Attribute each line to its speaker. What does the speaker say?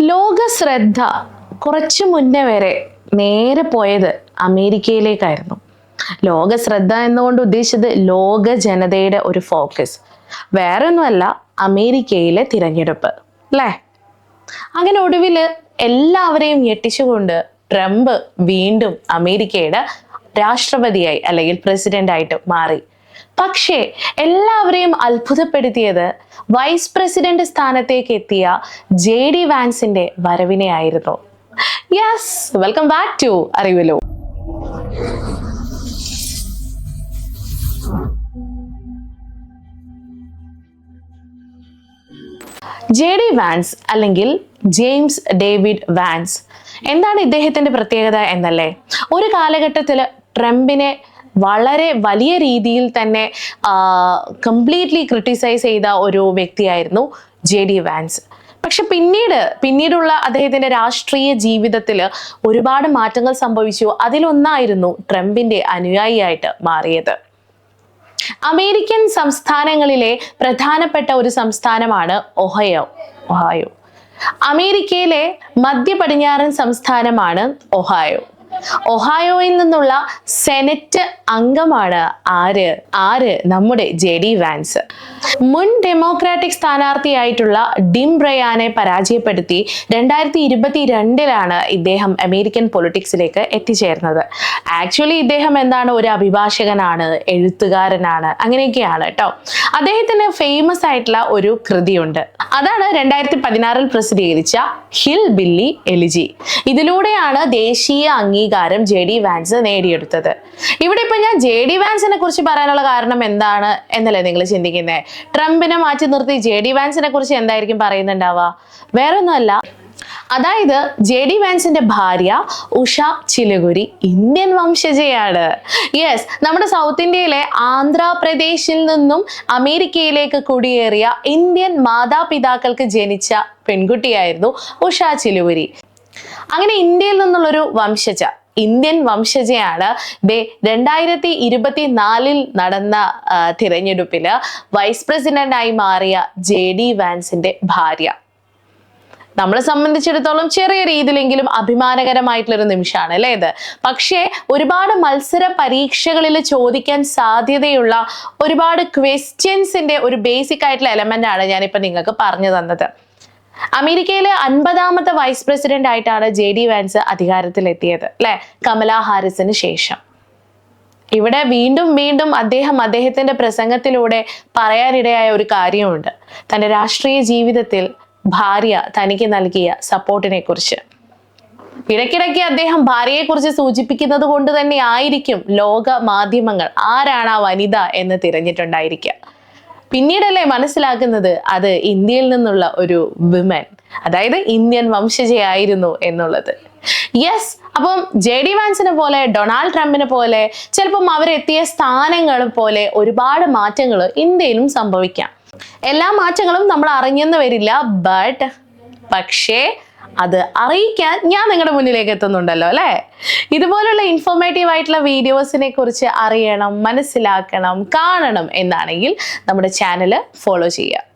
Speaker 1: ലോക ശ്രദ്ധ കുറച്ചു മുന്നേ വരെ നേരെ പോയത് അമേരിക്കയിലേക്കായിരുന്നു. ലോക ശ്രദ്ധ എന്നുകൊണ്ട് ഉദ്ദേശിച്ചത് ലോക ജനതയുടെ ഒരു ഫോക്കസ്. വേറെ ഒന്നുമല്ല അമേരിക്കയിലെ തിരഞ്ഞെടുപ്പ്. അല്ലേ? അങ്ങനെ ഒടുവിൽ എല്ലാവരെയും ഞെട്ടിച്ചുകൊണ്ട് ട്രംപ് വീണ്ടും അമേരിക്കയുടെ രാഷ്ട്രപതിയായി അല്ലെങ്കിൽ പ്രസിഡന്റായിട്ട് മാറി. പക്ഷേ എല്ലാവരെയും അത്ഭുതപ്പെടുത്തിയത് വൈസ് പ്രസിഡന്റ് സ്ഥാനത്തേക്ക് എത്തിയ ജെ ഡി വാൻസിന്റെ വരവിനെ ആയിരുന്നു. യെസ് വെൽക്കം ബാക്ക് ടു അറിവിലോ. ജെ ഡി വാൻസ് അല്ലെങ്കിൽ ജെയിംസ് ഡേവിഡ് വാൻസ്. എന്താണ് ഇദ്ദേഹത്തിന്റെ പ്രത്യേകത എന്നല്ലേ? ഒരു കാലഘട്ടത്തിൽ ട്രംപിനെ വളരെ വലിയ രീതിയിൽ തന്നെ കംപ്ലീറ്റ്ലി ക്രിട്ടിസൈസ് ചെയ്ത ഒരു വ്യക്തിയായിരുന്നു ജെ ഡി വാൻസ്. പക്ഷെ പിന്നീട് പിന്നീടുള്ള അദ്ദേഹത്തിന്റെ രാഷ്ട്രീയ ജീവിതത്തിൽ ഒരുപാട് മാറ്റങ്ങൾ സംഭവിച്ചു. അതിലൊന്നായിരുന്നു ട്രംപിന്റെ അനുയായിയായിട്ട് മാറിയത്. അമേരിക്കൻ സംസ്ഥാനങ്ങളിലെ പ്രധാനപ്പെട്ട ഒരു സംസ്ഥാനമാണ് ഒഹയോ ഒഹായോ. അമേരിക്കയിലെ മധ്യ പടിഞ്ഞാറൻ സംസ്ഥാനമാണ് ഒഹായോ. ഒഹായോയിൽ നിന്നുള്ള സെനറ്റ് അംഗമാണ് ആര്? ആര്? നമ്മുടെ ജെ ഡി വാൻസ്. മുൻ ഡെമോക്രാറ്റിക് സ്ഥാനാർത്ഥിയായിട്ടുള്ള ഡിം ബ്രയാനെ പരാജയപ്പെടുത്തി രണ്ടായിരത്തി ഇരുപത്തി രണ്ടിലാണ് ഇദ്ദേഹം അമേരിക്കൻ പൊളിറ്റിക്സിലേക്ക് എത്തിച്ചേർന്നത്. ആക്ച്വലി ഇദ്ദേഹം എന്താണ്? ഒരു അഭിഭാഷകനാണ് എഴുത്തുകാരനാണ് അങ്ങനെയൊക്കെയാണ് കേട്ടോ അദ്ദേഹത്തിന് ഫേമസ് ആയിട്ടുള്ള ഒരു കൃതിയുണ്ട്. അതാണ് രണ്ടായിരത്തി പതിനാറിൽ പ്രസിദ്ധീകരിച്ച ഹിൽ ബില്ലി എലിജി. ഇതിലൂടെയാണ് ദേശീയ അംഗീകാരം ജെ ഡി വാൻസ് നേടിയെടുത്തത്. ഇവിടെ ഇപ്പൊ ഞാൻ ജെ ഡി വാൻസിനെ കുറിച്ച് പറയാനുള്ള കാരണം എന്താണ് എന്നല്ലേ നിങ്ങൾ ചിന്തിക്കുന്നത് ട്രംപിനെ മാറ്റി നിർത്തി ജെ ഡി വാൻസിനെ കുറിച്ച് എന്തായിരിക്കും പറയുന്നുണ്ടാവുക? വേറെ ഒന്നുമല്ല അതായത് ജെ ഡി വാൻസിന്റെ ഭാര്യ ഉഷ ചിലഗുരി ഇന്ത്യൻ വംശജയാണ്. യെസ് നമ്മുടെ സൗത്ത് ഇന്ത്യയിലെ ആന്ധ്രാപ്രദേശിൽ നിന്നും അമേരിക്കയിലേക്ക് കുടിയേറിയ ഇന്ത്യൻ മാതാപിതാക്കൾക്ക് ജനിച്ച പെൺകുട്ടിയായിരുന്നു ഉഷ ചിലുകുരി അങ്ങനെ ഇന്ത്യയിൽ നിന്നുള്ളൊരു വംശജ ഇന്ത്യൻ വംശജയാണ്. ദേ രണ്ടായിരത്തി ഇരുപത്തി നാലിൽ നടന്ന തിരഞ്ഞെടുപ്പിൽ വൈസ് പ്രസിഡന്റായി മാറിയ ജെ ഡി വാൻസിന്റെ ഭാര്യ. നമ്മളെ സംബന്ധിച്ചിടത്തോളം ചെറിയ രീതിയിലെങ്കിലും അഭിമാനകരമായിട്ടുള്ളൊരു നിമിഷമാണ് അല്ലേ ഇത്? പക്ഷേ ഒരുപാട് മത്സര പരീക്ഷകളിൽ ചോദിക്കാൻ സാധ്യതയുള്ള ഒരുപാട് ക്വസ്റ്റ്യൻസിന്റെ ഒരു ബേസിക് ആയിട്ടുള്ള എലമെന്റ് ആണ് ഞാനിപ്പോൾ നിങ്ങൾക്ക് പറഞ്ഞു തന്നത്. അമേരിക്കയിലെ അൻപതാമത്തെ വൈസ് പ്രസിഡന്റ് ആയിട്ടാണ് ജെ ഡി വാൻസ് അധികാരത്തിലെത്തിയത് അല്ലെ? കമല ഹാരിസിന് ശേഷം. ഇവിടെ വീണ്ടും വീണ്ടും അദ്ദേഹം അദ്ദേഹത്തിന്റെ പ്രസംഗത്തിലൂടെ പറയാനിടയായ ഒരു കാര്യമുണ്ട്. തന്റെ രാഷ്ട്രീയ ജീവിതത്തിൽ ഭാര്യ തനിക്ക് നൽകിയ സപ്പോർട്ടിനെ കുറിച്ച് ഇടയ്ക്കിടയ്ക്ക് അദ്ദേഹം ഭാര്യയെക്കുറിച്ച് സൂചിപ്പിക്കുന്നത് കൊണ്ട് തന്നെ ആയിരിക്കും ലോക മാധ്യമങ്ങൾ ആരാണ് ആ വനിത എന്ന് തിരഞ്ഞിട്ടുണ്ടായിരിക്കുക. പിന്നീടല്ലേ മനസ്സിലാക്കുന്നത് അത് ഇന്ത്യയിൽ നിന്നുള്ള ഒരു വിമൻ അതായത് ഇന്ത്യൻ വംശജയായിരുന്നു എന്നുള്ളത്. യെസ് അപ്പം ജെ ഡി വാൻസിനെ പോലെ ഡൊണാൾഡ് ട്രംപിനെ പോലെ ചിലപ്പം അവരെത്തിയ സ്ഥാനങ്ങൾ പോലെ ഒരുപാട് മാറ്റങ്ങൾ ഇന്ത്യയിലും സംഭവിക്കാം. എല്ലാ മാറ്റങ്ങളും നമ്മൾ അറിഞ്ഞെന്ന് വരില്ല ബട്ട് പക്ഷേ അത് അറിയിക്കാൻ ഞാൻ നിങ്ങളുടെ മുന്നിലേക്ക് എത്തുന്നുണ്ടല്ലോ അല്ലേ? ഇതുപോലുള്ള ഇൻഫോർമേറ്റീവ് ആയിട്ടുള്ള വീഡിയോസിനെ കുറിച്ച് അറിയണം മനസ്സിലാക്കണം കാണണം എന്നാണെങ്കിൽ നമ്മുടെ ചാനൽ ഫോളോ ചെയ്യുക.